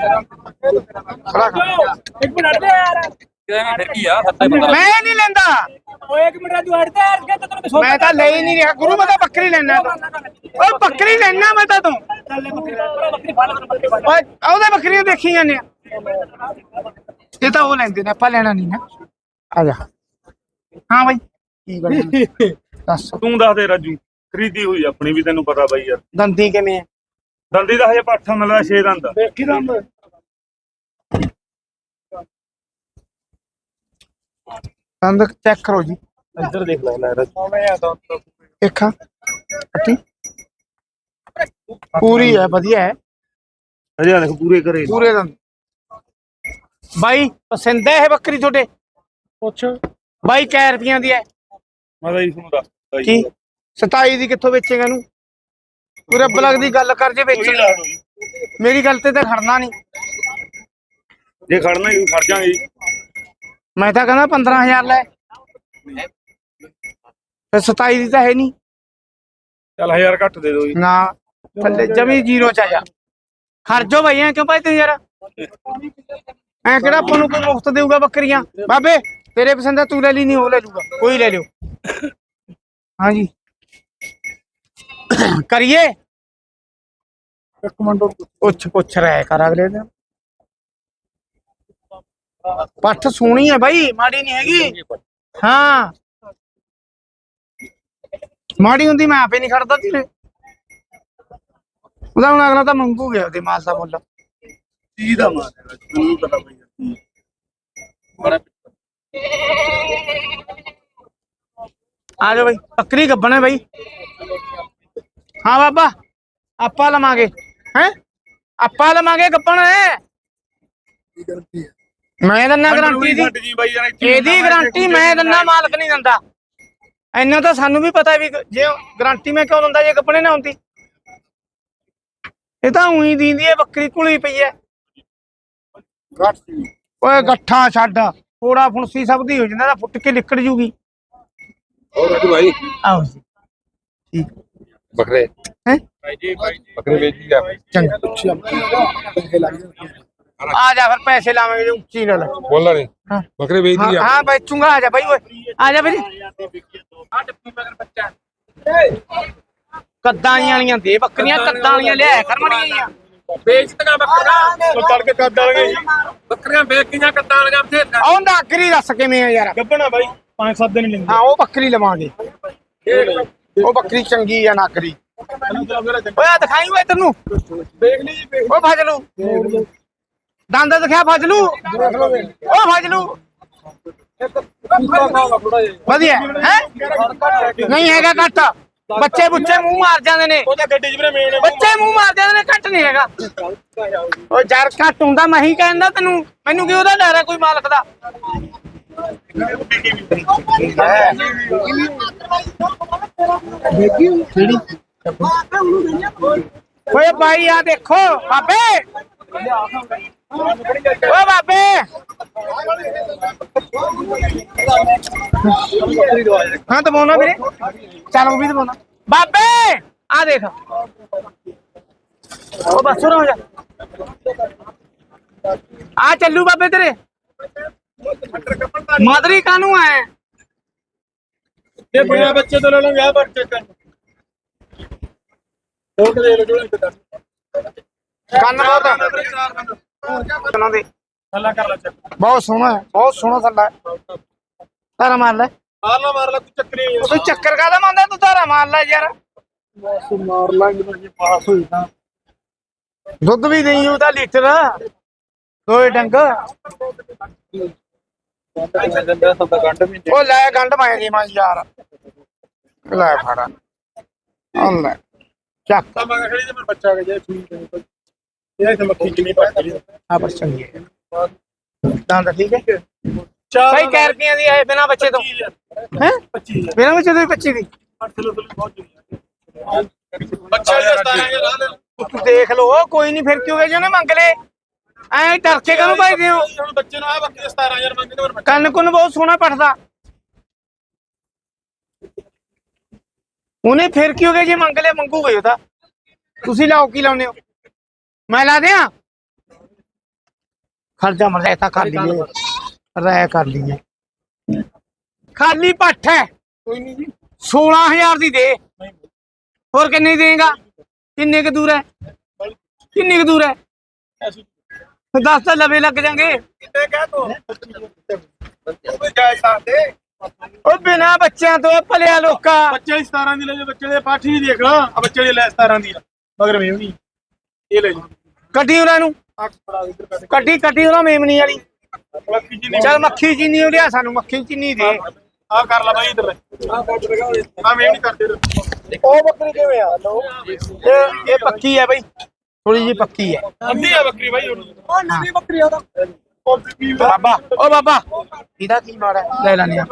ਖੜਾ ਕਰ ਇੱਕ ਮਿੰਟ ਅੜਦੇ ਯਾਰ ਫਿਰ ਕੀ ਆ ਹੱਥਾਂ ਬੰਦਾ ਮੈਂ ਨਹੀਂ ਲੈਂਦਾ। ਓਏ ਇੱਕ ਮਿੰਟ ਤੂੰ ਅੜਦੇ ਯਾਰ ਕਿ ਤੈਨੂੰ ਕਿਸੋ ਮੈਂ ਤਾਂ ਲੈ ਹੀ ਨਹੀਂ ਰਿਹਾ। ਗੁਰੂ ਮੈਂ ਤਾਂ ਬੱਕਰੀ ਲੈਣਾ ਓ ਬੱਕਰੀ ਲੈਣਾ ਮੈਂ ਤਾਂ ਤੂੰ। ਓਏ ਉਹਦੇ ਬੱਕਰੀਆਂ ਦੇਖੀ ਜਾਂਦੇ ਆ। ਇਹ ਤਾਂ ਉਹ ਲੈਂਦੇ ਨੇ ਆਪਾਂ ਲੈਣਾ ਨਹੀਂ ਨਾ। ਆ ਜਾ। ਹਾਂ ਬਾਈ। ਕੀ ਗੱਲ ਦੱਸ। ਤੂੰ ਦੱਸ ਦੇ ਰਾਜੂ ਖਰੀਦੀ ਹੋਈ ਆਪਣੀ ਵੀ ਤੈਨੂੰ ਪਤਾ ਬਾਈ ਯਾਰ। ਦੰਦੀ ਕਿਵੇਂ ਹੈ ਦੰਦੀ ਦਾ ਹਜੇ ਪਾਠਾ ਮਿਲਦਾ 6 ਦੰਦ। ਦੇਖੀ ਦੰਦ। ਦੰਦ ਚੈੱਕ ਕਰੋ ਜੀ। ਇੱਧਰ ਦੇਖ ਲੈ ਲੈ ਦੇਖਾਂ। ਅੱਟੀ ਪੂਰੀ ਹੈ ਵਧੀਆ ਹੈ। ਹਜੇ ਆ ਦੇਖ ਪੂਰੇ ਕਰੇ ਪੂਰੇ ਦੰਦ। ਬਾਈ ਪਸੰਦ ਹੈ ਇਹ ਬੱਕਰੀ ਤੁਹਾਡੇ? ਪੁੱਛ। ਬਾਈ ਕੈ ਰੁਪਈਆਂ ਦੀ ਹੈ। ਮੈਂ ਤਾਂ ਤੁਹਾਨੂੰ ਦੱਸਦਾ ਕੀ? 27 ਦੀ ਕਿੱਥੋਂ ਵੇਚੇਗਾ ਨੂੰ ਪੂਰੇ ਬਲਗ ਦੀ ਗੱਲ ਕਰ ਜੇ ਵੇਚਣ ਮੇਰੀ ਗੱਲ ਤੇ ਤਾਂ ਖੜਨਾ ਨਹੀਂ। ਜੇ ਖੜਨਾ ਹੀ ਖੜ ਜਾਾਂਗੇ ਮੈਂ ਤਾਂ ਕਹਿੰਦਾ 15000 ਲੈ। ਫਿਰ 27 ਦੀ ਤਾਂ ਹੈ ਨਹੀਂ। ਚੱਲ 1000 ਘੱਟ ਦੇ ਦਿਓ ਜੀ। ਨਾ ਥੱਲੇ ਜਮੀ ਜ਼ੀਰੋ ਚ ਆ ਜਾ। ਖਰਜੋ ਭਈਆ ਕਿਉਂ ਭਾਈ ਤੂੰ ਯਾਰ? ਐ ਕਿਹੜਾ ਆਪਾਂ ਨੂੰ ਕੋਈ ਮੁਫਤ ਦੇਊਗਾ ਬੱਕਰੀਆਂ? ਬਾਬੇ ਤੇਰੇ ਪਸੰਦ ਆ ਤੂੰ ਲੈ ਲਈ ਨਹੀਂ ਉਹ ਲੈ ਲੂਗਾ ਕੋਈ ਲੈ ਲਿਓ। ਹਾਂਜੀ। ਕਰੀਏ। ਇੱਕ ਮਿੰਟ ਪੁੱਛ ਪੁੱਛ ਰਿਹਾ ਕਰ ਅਗਲੇ ਦਿਨ ਪੱਠ ਸੋਹਣੀ ਹੈ ਬਾਈ ਮਾੜੀ ਨਹੀਂ ਹੈਗੀ। ਹਾਂ। ਮਾੜੀ ਹੁੰਦੀ ਮੈਂ ਆਪੇ ਨਹੀਂ ਖੜਦਾ ਤੇਰੇ। ਉਹਦਾ ਹੁਣ ਅਗਲਾ ਤਾਂ ਮੰਗੂ ਗਿਆ ਉਹਦੇ ਮਾਲ ਦਾ ਮੁੱਲ। ਕੀ ਦਾ ਰਾਜੂ ਮੈਨੂੰ ਪਤਾ ਬਾਈ ਯਾਰ ਆ ਜਾ ਬਾਈ ਬੱਕਰੀ ਗੱਬਣ ਬਾਈ। ਹਾਂ ਬਾਬਾ ਆਪਾਂ ਲਵਾਂਗੇ। ਹੈ? ਆਪਾਂ ਲਵਾਂਗੇ ਗੱਬਣ ਹੈ? ਮੈਂ ਦੰਨਾ ਗਰੰਟੀ ਦੀ। ਛੱਡ ਜੀ ਬਾਈ ਯਾਰ ਇੱਥੇ ਇਹਦੀ ਗਾਰੰਟੀ ਮੈਂ ਦਿੰਦਾ ਮਾਲਕ ਨਹੀਂ ਦਿੰਦਾ। ਇੰਨਾ ਤਾਂ ਸਾਨੂੰ ਵੀ ਪਤਾ ਵੀ ਜੇ ਗਾਰੰਟੀ ਮੈਂ ਕਿਉਂ ਦਿੰਦਾ ਜੇ ਕੱਪੜੇ ਨਾ ਹੁੰਦੀ। ਇਹ ਤਾਂ ਉਹੀ ਦਿੰਦੀ ਹੈ ਬੱਕਰੀ ਕੁਲੀ ਪਈ ਹੈ। ਓਏ ਗੱਠਾਂ ਛੱਡ ਥੋੜਾ ਫੁਣਸੀ ਸਭ ਦੀ ਹੋ ਜਾਂਦਾ ਤਾਂ ਫੁੱਟ ਕੇ ਨਿਕਲ ਜੂਗੀ। ਹੋਰ ਭਾਈ? ਆਓ ਜੀ। ਠੀਕ। ਬੱਕਰੇ। ਹੈ? ਬੱਕਰੇ ਵੇਚੀ ਆ ਚੰਗਾ। ਆ ਜਾ ਫਿਰ ਪੈਸੇ ਲਾਵਾਂਗੇ ਜੇ ਉੱਚੀ ਨਾਲ ਬੋਲਣਾ ਨਹੀਂ। ਹਾਂ। ਬੱਕਰੇ ਵੇਚੀ ਹਾਂ ਆ ਹਾਂ ਬੈਚੂਗਾ ਆ ਜਾ ਬਾਈ ਓਏ। ਆ ਜਾ ਵੀਰੇ ਕੱਦਾਂ ਵਾਲੀਆਂ ਦੇ ਬੱਕਰੀਆਂ ਕੱਦਾਂ ਵਾਲੀਆਂ ਲਿਆ ਕਰ ਮੜੀਆਂ ਵੇਚਤੀਆਂ ਬੱਕਰੀਆਂ ਉਹ ਤੜਕੇ ਕੱਦ ਜੀ ਬੱਕਰੀਆਂ ਵੇਚੀਆਂ ਕਿੱਦਾਂ ਵਾਲੀਆਂ ਬਥੇਰੀਆਂ। ਉਹ ਨਾਗਰੀ ਦੱਸ ਕਿਵੇਂ ਆ ਯਾਰ। ਗੱਬਣਾ ਬਾਈ 5-7 ਦਿਨ ਲੈਂਦੇ। ਹਾਂ ਉਹ ਬੱਕਰੀ ਲਵਾਂਗੇ। ਉਹ ਬੱਕਰੀ ਚੰਗੀ ਆ ਨਾਗਰੀ ਓਏ ਆ ਦਿਖਾਈ ਓਏ ਤੈਨੂੰ। ਦੇਖ ਲਈ ਓ ਫਜਲੂ। ਦੰਦ ਦਿਖਿਆ ਫਜਲੂ? ਓ ਫਜਲੂ। ਵਧੀਆ। ਹੈ? ਨਹੀਂ ਹੈਗਾ ਘੱਟ। ਬੱਚੇ ਬੁੱਚੇ ਮੂੰਹ ਮਾਰ ਜਾਂਦੇ ਨੇ। ਉਹਦਾ ਗੱਡੀ 'ਚ ਵੀਰੇ ਮੇਨ ਬੱਚੇ ਮੂੰਹ ਮਾਰ ਜਾਂਦੇ ਨੇ ਘੱਟ ਨਹੀਂ ਹੈਗਾ। ਓ ਯਾਰ ਘੱਟ ਹੁੰਦਾ ਮੈਂ ਹੀ ਕਹਿੰਦਾ ਤੈਨੂੰ। ਮੈਨੂੰ ਕੀ ਉਹਦਾ ਡਰ ਹੈ ਕੋਈ ਮਾਲਕ ਦਾ? ਓਏ ਭਾਈ ਆ ਦੇਖੋ, ਬਾਬੇ। ਓ ਬਾਬੇ। ਹਾਂ ਦਬਾਉਣਾ ਵੀਰੇ। ਚੱਲ, ਉਹ ਵੀ ਦਬਾਉਣਾ ਬਾਬੇ ਆ ਦੇਖ। ਉਹ ਬਸ ਸੁਣ ਹੋ ਜਾ। ਆ ਚੱਲੂ ਬਾਬੇ ਤੇਰੇ। ਮਾਦਰੀ ਕਾਨੂੰ ਆਏ ਇਹ ਬਿਨਾ ਬੱਚੇ ਤੋਂ ਲੈ ਲਵਾਂਗੇ ਆ ਬੱਚੇ ਕਰ ਫੋਟ ਦੇ ਲੋ ਜੋਲੇ ਤੇ। ਕੰਨ ਬਹੁਤ ਕੰਨਾਂ। ਦੇ। ਥੱਲਾ ਕਰ ਲੈ ਚੱਕ। ਬਹੁਤ ਸੋਹਣਾ ਹੈ ਬਹੁਤ ਸੋਹਣਾ ਥੱਲਾ ਹੈ। ਤਾਰਾ ਮਾਰ ਲੈ। ਮਾਰ ਲਾ ਮਾਰ ਲਾ ਤੂੰ ਚੱਕਰੀ ਉਹ ਤੂੰ ਚੱਕਰ ਕਾਦਾ ਮੰਨਦਾ ਤੂੰ ਤਾਰਾ ਮਾਰ ਲੈ ਯਾਰ। ਮਾਰ ਲਾਂਗੇ ਨਾ ਜੇ ਪਾਸ ਹੋਈ ਤਾਂ। ਦੁੱਧ ਵੀ ਨਹੀਂ ਉਹਦਾ ਲੀਟਰ। ਦੋਏ ਡੰਗ। ਉਹ ਲੈ ਗੰਢ ਪਾਏ ਦੀ ਮਾਂ ਯਾਰ। ਲੈ ਫੜਾ। ਉਹ ਲੈ। ਚੱਕ। ਤਾਂ ਮੈਂ ਖੜੀ ਤੇ ਮੈਂ ਬੱਚਾ ਕੇ ਜੇ ਠੀਕ ਹੈ ਇਹ ਤਾਂ ਮੱਖੀ ਕਿੰਨੀ ਪੱਕੀ ਆ ਬਸ ਚੰਗੀ ਹੈ। ਦੰਦ ਠੀਕ ਹੈ। ਚਾਰ ਭਾਈ ਕੈ ਰੁਪਈਆਂ ਦੀ ਹੈ ਬਿਨਾ ਬੱਚੇ ਤੋਂ। ਹੈ? 25 ਬਿਨਾ ਬੱਚੇ ਤੋਂ 25 ਦੀ। ਕਿਲੋ ਤੋਂ ਬਹੁਤ ਚੁਣੀ ਬੱਚਾ ਜਿਹੜਾ 17 ਲਾ ਦੇ ਤੂੰ ਦੇਖ ਲਓ ਕੋਈ ਨਹੀਂ ਫਿਰ ਕਿਉਂ ਗਏ ਜੇ ਉਹਨੇ ਮੰਗ ਲਏ? ਐ ਡਰ ਕੇ ਭਾਈਦੇ ਹੋ? ਹੁਣ ਬੱਚੇ ਨੂੰ ਆ ਬੱਕਰੀ 17000 ਮੰਗਦੇ ਤੇ ਫਿਰ ਕੰਨ ਕੁੰਨ ਬਹੁਤ ਸੋਹਣਾ ਪੜਦਾ। ਉਹਨੇ ਫਿਰ ਕਿਉਂ ਗਏ ਜੇ ਮੰਗ ਲਿਆ ਮੰਗੂਗੇ ਉਹਦਾ। ਤੁਸੀਂ ਲਾਓ ਕੀ ਲਾਉਨੇ ਹੋ? ਮੈਂ ਲਾ ਦਿਆਂ? ਖਰਚਾ ਮਰਜ਼ਾ ਤਾਂ ਕਰ ਲਈਏ। ਰਾਇ ਕਰ ਲਈਏ। ਖਾਲੀ ਪੱਠ ਹੈ। ਕੋਈ ਨਹੀਂ ਜੀ। 16000 ਦੀ ਦੇ। ਨਹੀਂ। ਹੋਰ ਕਿੰਨੇ ਦੇਗਾ? ਕਿੰਨੇ ਕੁ ਦੂਰ ਹੈ? ਕਿੰਨੀ ਕੁ ਦੂਰ ਹੈ? ਐਸੀ ਦੱਸ ਤਾਂ ਲਵੇ ਲੱਗ ਜਾਣਗੇ। ਕਿਤੇ ਕਹਿ ਤੋ? ਉਹ ਜਾਇ ਸਾਦੇ ਉਹ ਬਿਨਾ ਬੱਚਿਆਂ ਤੋਂ ਭਲਿਆ ਲੋਕਾਂ। ਬੱਚੇ ਦੀ 17 ਦੀ ਲੈ ਜਾ ਬੱਚੇ ਦੇ ਪਾਠੀ ਵੀ ਦੇਖ ਲਾ। ਆ ਬੱਚੇ ਦੀ ਲੈ 17 ਦੀ ਆ। ਮਗਰ ਮੈਂ ਨਹੀਂ। ਇਹ ਲੈ ਜਾ। ਕੱਢੀ ਉਹਨਾਂ ਨੂੰ। ਕੱਢ ਕੱਢੀ ਉਹਨਾਂ ਮੇਮਣੀ ਵਾਲੀ। ਨਹੀਂ ਚੱਲ ਮੱਖੀ ਚੀਨੀ ਉਹ ਲਿਆ ਸਾਨੂੰ ਮੱਖੀ ਚੀਨੀ ਦੇ। ਆ ਕਰ ਲਾ ਬਾਈ ਇੱਧਰ। ਆ ਮੈਂ ਨਹੀਂ ਕਰਦੇ। ਉਹ ਬੱਕਰੀ ਕਿਵੇਂ ਆ? ਇਹ ਇਹ ਪੱਕੀ ਹੈ ਬਈ। ਥੋੜੀ ਜੀ ਪੱਕੀ ਹੈ। ਅੰਦੀ ਆ ਬੱਕਰੀ ਬਾਈ ਉਹ ਨਵੀਂ ਬੱਕਰੀ ਆ ਉਹਦਾ। ਬਾਬਾ ਓ ਬਾਬਾ। ਇਹਦਾ ਕੀ ਮਾੜਾ? ਲੈ ਲੈਣੇ ਆ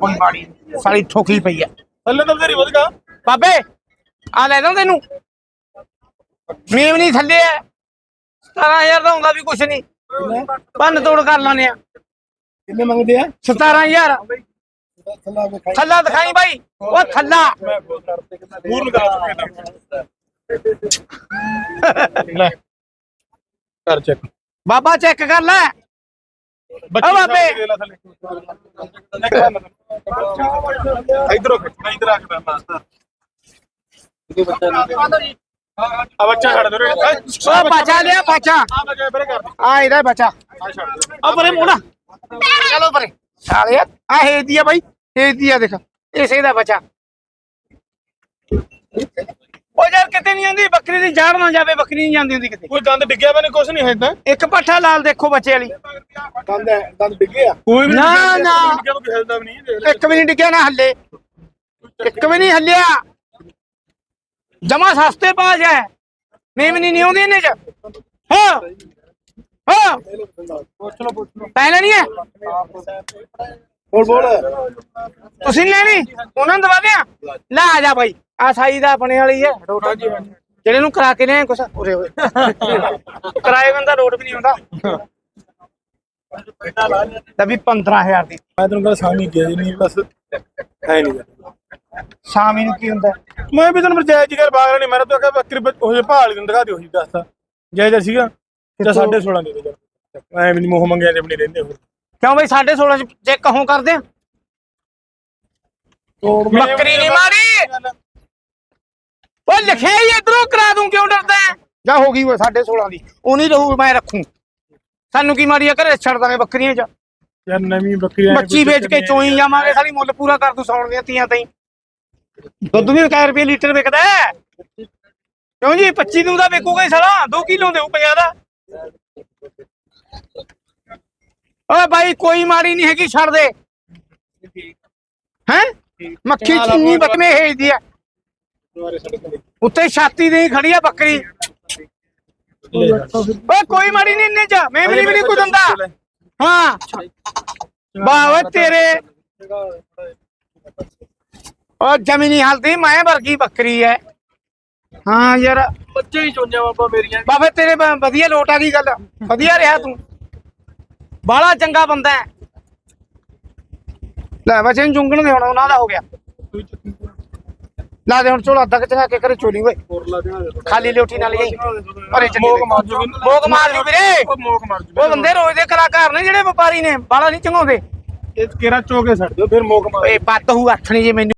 ਕੋਈ ਨੀ। ਸਾਲੀ ਠੋਕੀ ਪਈ ਹੈ। ਥੱਲੇ ਤਾਂ ਤੇਰੀ ਵਧਗਾ ਬਾਬੇ ਆ ਲੈ ਦਾਂ ਤੈਨੂੰ। ਮੀਮ ਨਹੀਂ ਥੱਲੇ ਹੈ। 17000 ਦਾ ਹੁੰਦਾ ਵੀ ਕੁਛ ਨਹੀਂ। ਭੰਨ ਤੋੜ ਕਰ ਲਾਨੇ ਆ ਕਿੰਨੇ ਮੰਗਦੇ ਆ? 17000 ਥੱਲਾ ਦਿਖਾਈ। ਬਾਈ। ਉਹ ਥੱਲਾ। ਮੂਰ ਨੂੰ ਕਰ ਲੈ। ਕਰ ਚੱਕ ਬਾਬਾ ਚੈੱਕ ਕਰ ਲੈ। ਬੱਚੀ ਬਾਬੇ। ਦੇ ਲੈ ਥੱਲੇ। ਇਧਰੋਂ ਖਿੱਚਣਾ ਇਧਰ ਆ ਕੇ ਬੈਠਾ ਆ ਬੱਚਾ ਛੱਡ ਦੇ ਰੇ। ਉਹ ਬਚਾ ਲਿਆ ਬਚਾ। ਆ ਮੈਂ ਬਰੇ ਕਰ ਦੇ। ਆ ਇਹਦਾ ਬਚਾ। ਆ ਛੱਡ ਦੇ। ਆ ਪਰੇ ਮੋੜਾ ਚਲੋ ਪਰੇ। ਸਾਲੇ ਆ ਇਹ ਦੀ ਆ ਬਾਈ। ਇਹ ਦੀ ਆ ਦੇਖ। ਇਸੇ ਦਾ ਬਚਾ। ਕਿਤੇ ਨਹੀਂ ਆਉਂਦੀ ਬੱਕਰੀ ਦੀ ਜਾੜ ਨਾ ਜਾਵੇ ਬੱਕਰੀ ਨਹੀਂ ਜਾਂਦੀ ਹੁੰਦੀ ਕਿਤੇ। ਕੋਈ ਦੰਦ ਡਿੱਗਿਆ ਬਨੇ ਕੁਛ ਨਹੀਂ ਹੈ ਤਾਂ? ਇੱਕ ਪੱਠਾ ਲਾਲ ਦੇਖੋ ਬੱਚੇ ਵਾਲੀ। ਦੰਦ ਦੰਦ ਡਿੱਗੇ ਆ। ਕੋਈ ਵੀ ਨਾ, ਨਹੀਂ ਨਾ। ਡਿੱਗਿਆ ਕੋਈ ਹਿਲਦਾ ਵੀ ਨਹੀਂ ਦੇਖ ਲੈ। ਇੱਕ ਵੀ ਨਹੀਂ ਡਿੱਗਿਆ ਨਾ ਹੱਲੇ। ਇੱਕ ਵੀ ਨਹੀਂ ਹੱਲਿਆ। ਜਮਾ ਸਸਤੇ ਪਾ ਜਾ ਮੇਮਨੀ ਨਹੀਂ ਆਉਂਦੀ ਇਹਨੇ ਚ। ਹਾਂ ਹਾਂ। ਪੁੱਛ ਲੋ ਪੁੱਛ ਲੋ ਪਹਿਲਾਂ ਨਹੀਂ ਹੈ? ਬੋਲ ਬੋਲ। ਤੁਸੀਂ ਲੈਣੀ? ਉਹਨਾਂ ਨੂੰ ਦਵਾ ਦਿਆਂ? ਲੈ ਆ ਜਾ ਬਾਈ। ਆ ਸਾਈ ਦਾ ਆਪਣੇ ਵਾਲੀ ਹੈ। ਰੋਟ ਜਿਹੜੇ ਨੂੰ ਕਰਾ ਕੇ ਲਿਆ ਕੁਛ ਉਰੇ ਹੋਏ ਕਿਰਾਏ ਬੰਦਾ ਰੋਡ ਵੀ ਨਹੀਂ ਆਉਂਦਾ ਤਾਂ ਵੀ 15000 ਦੀ। ਮੈਂ ਤੈਨੂੰ ਕਹਿੰਦਾ ਸਾਮੀ ਗਿਆ ਜੀ ਨਹੀਂ ਬਸ ਹੈ ਨਹੀਂ। ਸ਼ਾਮੀ ਨੂੰ ਕੀ ਹੁੰਦਾ? ਮੈਂ ਵੀ ਤੈਨੂੰ ਜਾਇਜ਼ ਜੀ ਗੱਲ ਬਾਗ ਨਹੀਂ ਮੇਰਾ ਤਾਂ ਕਹੇ ਬੱਕਰੀ ਉਹ ਜੇ ਭਾਲ ਦਿੰਦਾ ਦਿਖਾ ਦਿਓ ਉਹੀ ਦੱਸਦਾ ਜਾਇਜ਼ ਸੀਗਾ ਜਾਂ 16.5 ਦੇ ਦੇ ਐ ਵੀ ਨੀ ਮੋਹ ਮੰਗਿਆ ਜੇ ਨਹੀਂ ਰਹਿੰਦੇ ਹੋਰ। ਕਿਉਂ ਬਈ 16.5 ਚ ਜੇ ਕਹੋਂ ਕਰਦੇ ਆ? ਬੱਕਰੀ ਨਹੀਂ ਮਾਰੀ। ਉਹ ਲਿਖਿਆ ਹੀ ਇਧਰੋਂ ਕਰਾ ਦੂੰ ਕਿਉਂ ਡਰਦਾ ਹੈ? ਜਾ ਹੋ ਗਈ ਉਹ 16.5 ਦੀ। ਉਹ ਨਹੀਂ ਰਹੂ ਮੈਂ ਰੱਖੂ। ਸਾਨੂੰ ਕੀ ਮਾਰੀ ਆ ਘਰੇ ਛੱਡ ਦਾਂਗੇ ਬੱਕਰੀਆਂ ਚ। ਯਾਰ ਨਵੀਂ ਬੱਕਰੀ ਬੱਚੀ ਵੇਚ ਕੇ ਚੋਈ ਜਾਵਾਂਗੇ ਸਾਡੀ ਮੁੱਲ ਪੂਰਾ ਕਰ ਦੂ ਸੌਣ ਦੀਆਂ ਤੀਆਂ ਤਾਈ। ਦੁੱਧ ਵੀ 1 ਰੁਪਏ ਲੀਟਰ ਵਿਕਦਾ ਹੈ। ਕਿਉਂ ਜੀ 25 ਨੂੰ ਦਾ ਵਿਕੂਗਾ ਹੀ ਸਾਲਾ 2 ਕਿਲੋ ਦੇਊ 50 ਦਾ। ਓਏ ਬਾਈ ਕੋਈ ਮਾਰੀ ਨਹੀਂ ਹੈਗੀ ਛੱਡ ਦੇ। ਹੈ? ਮੱਖੀ ਚੀਨੀ ਬਤਮੇ ਹੇਜਦੀ ਆ। ਦੁਬਾਰੇ ਸਾਡੇ ਕੋਲ ਉੱਤੇ ਛਾਤੀ ਦੇ ਹੀ ਖੜੀ ਆ ਬੱਕਰੀ। ਓਏ ਕੋਈ ਮਾਰੀ ਨਹੀਂ ਇੰਨੇ ਚ। ਮੈਂ ਵੀ ਨਹੀਂ ਕੋਈ ਦੰਦਾ। ਹਾਂ। ਵਾਹ ਓਏ ਤੇਰੇ। ਉਹ ਜ਼ਮੀਨੀ ਹਾਲਤੀ ਮੈਂ ਵਰਗੀ ਬੱਕਰੀ ਐ। ਹਾਂ ਯਾਰ। ਬੱਚੇ ਹੀ ਚੋਣਿਆ ਬਾਬਾ ਮੇਰੀਆਂ ਬਾਬੇ ਤੇਰੇ ਵਧੀਆ ਲੋਟ ਆ ਗਈ ਗੱਲ। ਵਧੀਆ ਰਿਹਾ ਤੂੰ। ਬਾਲਾ ਚੰਗਾ ਬੰਦਾ ਹੈ ਲੈ ਬੱਚੇ ਨੂੰ ਚੁੰਗਣ ਦੇ ਹੁਣ ਉਹਨਾਂ ਦਾ ਹੋ ਗਿਆ। ਲਾ ਦੇ ਹੁਣ ਝੋਲਾ ਅੱਧਾ ਚੜਾ ਕੇ ਕਰੇ ਚੋਲੀ ਓਏ। ਖਾਲੀ ਲਿਓਠੀ ਨਾਲ ਗਈ ਅਰੇ ਚੱਲੀ ਮੋਕ ਮਾਰ ਜੂ ਮੋਕ ਮਾਰ ਜੂ ਵੀਰੇ। ਉਹ ਮੋਕ ਮਾਰ ਜੂ ਉਹ ਬੰਦੇ ਰੋਜ਼ ਦੇ ਕਲਾਕਾਰ ਨੇ ਜਿਹੜੇ ਵਪਾਰੀ ਨੇ ਬਾਲਾ ਨਹੀਂ ਚੰਗਾਉਂਦੇ। ਇਹ ਕੇਰਾ ਚੋਕੇ ਛੱਡ ਦਿਓ ਫਿਰ ਮੋਕ ਮਾਰ ਓਏ ਪੱਤ ਹੂ ਹੱਥ ਨਹੀਂ ਜੇ ਮੈਨੂੰ।